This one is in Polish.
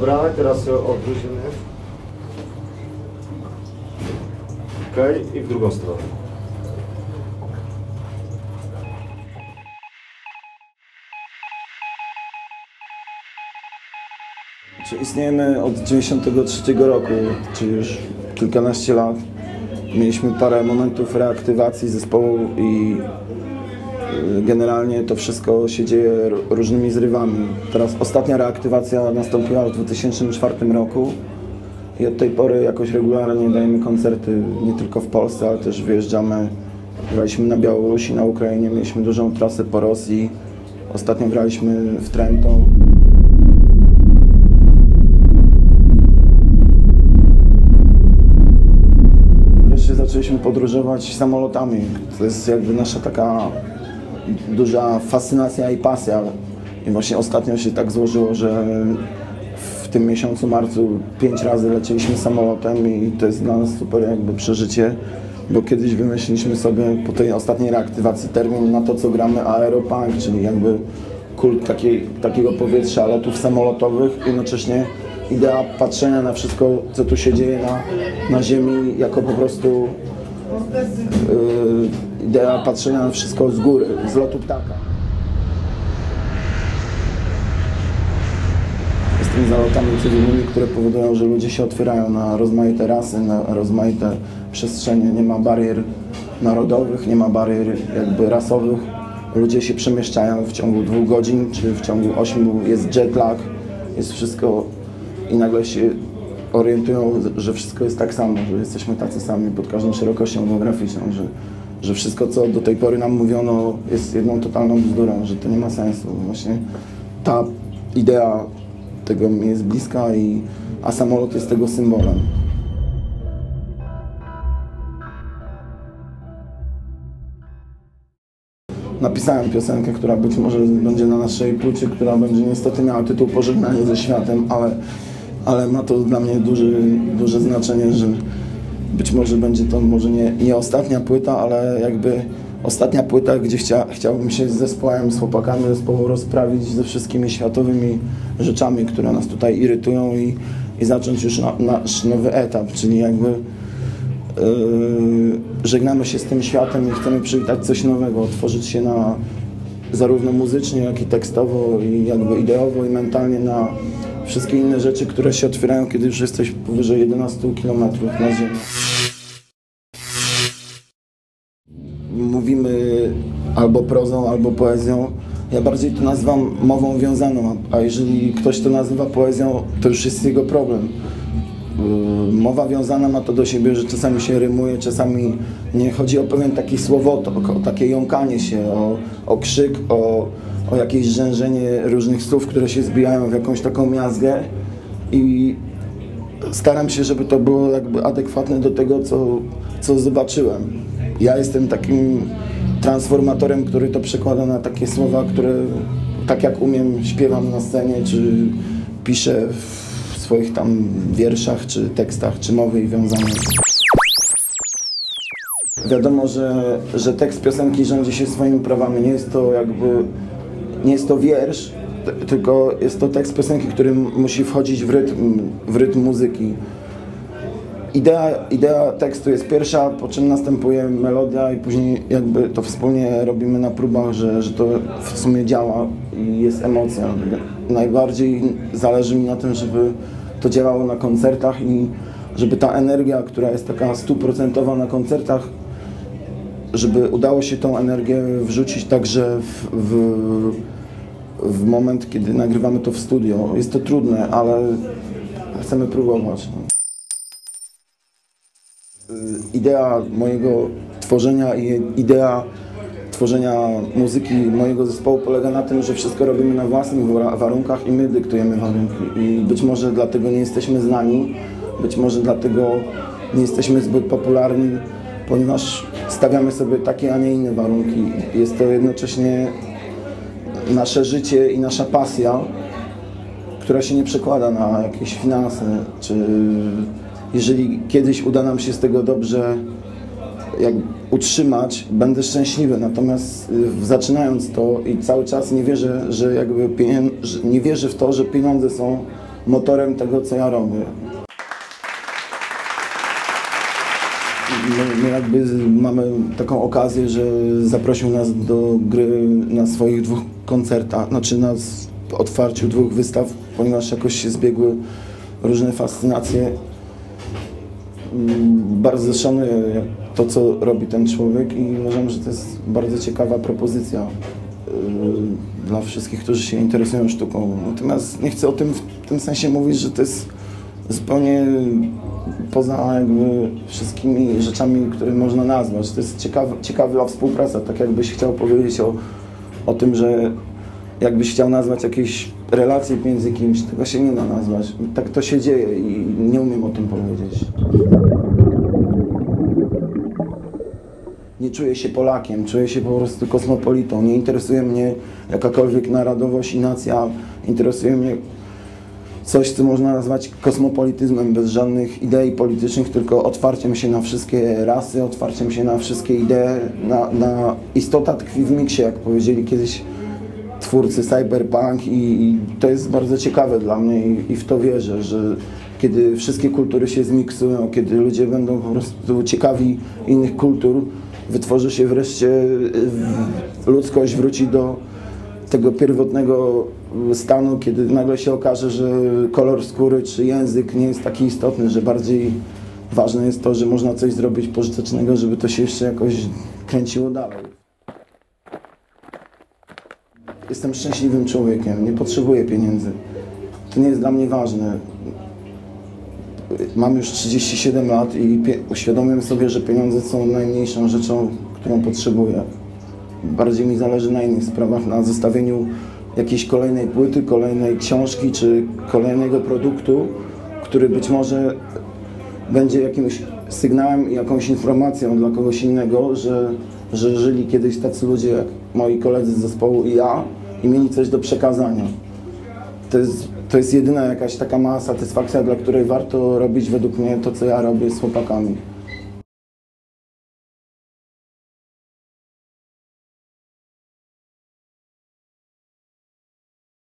Dobra, teraz odwrócimy. Okej, i w drugą stronę. Czy istniejemy od 93 roku, czyli już kilkanaście lat. Mieliśmy parę momentów reaktywacji zespołu i generalnie to wszystko się dzieje różnymi zrywami. Teraz ostatnia reaktywacja nastąpiła w 2004 roku i od tej pory jakoś regularnie dajemy koncerty nie tylko w Polsce, ale też wyjeżdżamy. Graliśmy na Białorusi, na Ukrainie, mieliśmy dużą trasę po Rosji. Ostatnio graliśmy w Trento. Wreszcie zaczęliśmy podróżować samolotami. To jest jakby nasza taka duża fascynacja i pasja. I właśnie ostatnio się tak złożyło, że w tym miesiącu marcu pięć razy lecieliśmy samolotem i to jest dla nas super jakby przeżycie, bo kiedyś wymyśliliśmy sobie po tej ostatniej reaktywacji termin na to, co gramy aeropunk, czyli jakby kult takiej, takiego powietrza, lotów samolotowych, jednocześnie idea patrzenia na wszystko, co tu się dzieje na, na ziemi, jako po prostu yy, idea patrzenia na wszystko z góry, z lotu ptaka. z tymi zalotami cywilnymi, które powodują, że ludzie się otwierają na rozmaite rasy, na rozmaite przestrzenie. Nie ma barier narodowych, nie ma barier jakby rasowych. Ludzie się przemieszczają w ciągu dwóch godzin, czy w ciągu ośmiu jest jetlag, jest wszystko i nagle się orientują, że wszystko jest tak samo, że jesteśmy tacy sami pod każdą szerokością geograficzną, że, że wszystko, co do tej pory nam mówiono, jest jedną totalną bzdurą, że to nie ma sensu. Właśnie ta idea tego mi jest bliska, i, a samolot jest tego symbolem. Napisałem piosenkę, która być może będzie na naszej płycie, która będzie niestety miała tytuł Pożegnanie ze światem, ale, ale ma to dla mnie duży, duże znaczenie, że być może będzie to może nie, nie ostatnia płyta, ale jakby ostatnia płyta, gdzie chcia, chciałbym się z zespołem, z chłopakami zespołu rozprawić ze wszystkimi światowymi rzeczami, które nas tutaj irytują i, i zacząć już na, nasz nowy etap, czyli jakby yy, żegnamy się z tym światem i chcemy przywitać coś nowego, otworzyć się na zarówno muzycznie, jak i tekstowo i jakby ideowo i mentalnie na wszystkie inne rzeczy, które się otwierają, kiedy już jesteś powyżej 11 km na ziemi. mówimy albo prozą, albo poezją. Ja bardziej to nazywam mową wiązaną, a jeżeli ktoś to nazywa poezją, to już jest jego problem. Yy, Mowa wiązana ma to do siebie, że czasami się rymuje, czasami nie chodzi o pewien taki słowotok, o takie jąkanie się, o, o krzyk, o, o jakieś rzężenie różnych słów, które się zbijają w jakąś taką miazgę i staram się, żeby to było jakby adekwatne do tego, co, co zobaczyłem. Ja jestem takim transformatorem, który to przekłada na takie słowa, które tak jak umiem śpiewam na scenie, czy piszę w swoich tam wierszach, czy tekstach, czy mowy i wiązania. Wiadomo, że, że tekst piosenki rządzi się swoimi prawami. Nie jest to jakby, nie jest to wiersz, tylko jest to tekst piosenki, który musi wchodzić w rytm, w rytm muzyki. Idea, idea tekstu jest pierwsza, po czym następuje melodia i później jakby to wspólnie robimy na próbach, że, że to w sumie działa i jest emocja. Najbardziej zależy mi na tym, żeby to działało na koncertach i żeby ta energia, która jest taka stuprocentowa na koncertach, żeby udało się tą energię wrzucić także w, w, w moment, kiedy nagrywamy to w studio. Jest to trudne, ale chcemy próbować. No. Y, Idea mojego tworzenia i idea tworzenia muzyki mojego zespołu polega na tym, że wszystko robimy na własnych wa- warunkach i my dyktujemy warunki. I być może dlatego nie jesteśmy znani, być może dlatego nie jesteśmy zbyt popularni, ponieważ stawiamy sobie takie, a nie inne warunki. Jest to jednocześnie nasze życie i nasza pasja, która się nie przekłada na jakieś finanse, czy jeżeli kiedyś uda nam się z tego dobrze jak utrzymać, będę szczęśliwy. Natomiast y, zaczynając to i cały czas nie wierzę, że jakby nie wierzę w to, że pieniądze są motorem tego, co ja robię. My, my jakby mamy taką okazję, że zaprosił nas do gry na swoich dwóch koncertach, znaczy na otwarciu dwóch wystaw, ponieważ jakoś się zbiegły różne fascynacje. Mm, Bardzo szanuję to, co robi ten człowiek i uważam, że to jest bardzo ciekawa propozycja yy, dla wszystkich, którzy się interesują sztuką. Natomiast nie chcę o tym w tym sensie mówić, że to jest zupełnie poza jakby wszystkimi rzeczami, które można nazwać. To jest ciekawa, ciekawa współpraca, tak jakbyś chciał powiedzieć o, o tym, że jakbyś chciał nazwać jakieś relacje między kimś, tego się nie da nazwać. Tak to się dzieje i nie umiem o tym powiedzieć. Nie czuję się Polakiem, czuję się po prostu kosmopolitą. Nie interesuje mnie jakakolwiek narodowość i nacja. Interesuje mnie coś, co można nazwać kosmopolityzmem, bez żadnych idei politycznych, tylko otwarciem się na wszystkie rasy, otwarciem się na wszystkie idee. Na, na istota tkwi w miksie, jak powiedzieli kiedyś twórcy cyberpunk i, i to jest bardzo ciekawe dla mnie i, i w to wierzę, że kiedy wszystkie kultury się zmiksują, kiedy ludzie będą po prostu ciekawi innych kultur, wytworzy się wreszcie y, ludzkość wróci do tego pierwotnego stanu, kiedy nagle się okaże, że kolor skóry czy język nie jest taki istotny, że bardziej ważne jest to, że można coś zrobić pożytecznego, żeby to się jeszcze jakoś kręciło dalej. Jestem szczęśliwym człowiekiem, nie potrzebuję pieniędzy. To nie jest dla mnie ważne. Mam już 37 lat i uświadomiłem sobie, że pieniądze są najmniejszą rzeczą, którą potrzebuję. Bardziej mi zależy na innych sprawach, na zostawieniu jakiejś kolejnej płyty, kolejnej książki czy kolejnego produktu, który być może będzie jakimś sygnałem i jakąś informacją dla kogoś innego, że, że żyli kiedyś tacy ludzie jak moi koledzy z zespołu i ja i mieli coś do przekazania. To jest, to jest jedyna jakaś taka mała satysfakcja, dla której warto robić według mnie to, co ja robię z chłopakami.